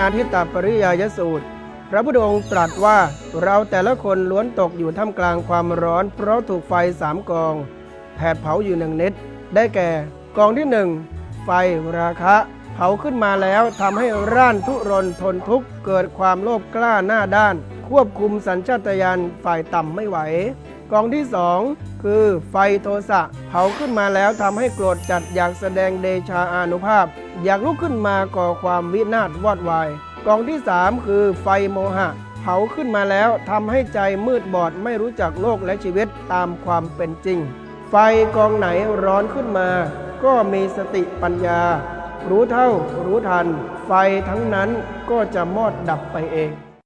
อาทิตตปริยายสูตร พระพุทธองค์ตรัสว่าเราแต่ละคนล้วนตกอยู่ท่ามกลางความร้อน เพราะถูกไฟสามกอง แผดเผาอยู่หนึ่งนิดได้แก่กองที่หนึ่งไฟราคะ เผาขึ้นมาแล้วทำให้ร่านทุรนทนทุกข์เกิดความโลภกล้าหน้าด้าน ควบคุมสัญชาตญาณฝ่ายต่ำไม่ไหว กองที่สองคือไฟโทสะเผาขึ้นมาแล้วทำให้โกรธจัดอยากแสดงเดชาอานุภาพ อยากลุกขึ้นมาก่อความวินาศวอดวาย กองที่สามคือไฟโมหะ เผาขึ้นมาแล้วทำให้ใจมืดบอดไม่รู้จักโลกและชีวิตตามความเป็นจริง ไฟกองไหนร้อนขึ้นมา ก็มีสติปัญญา รู้เท่ารู้ทัน ไฟทั้งนั้นก็จะมอดดับไปเอง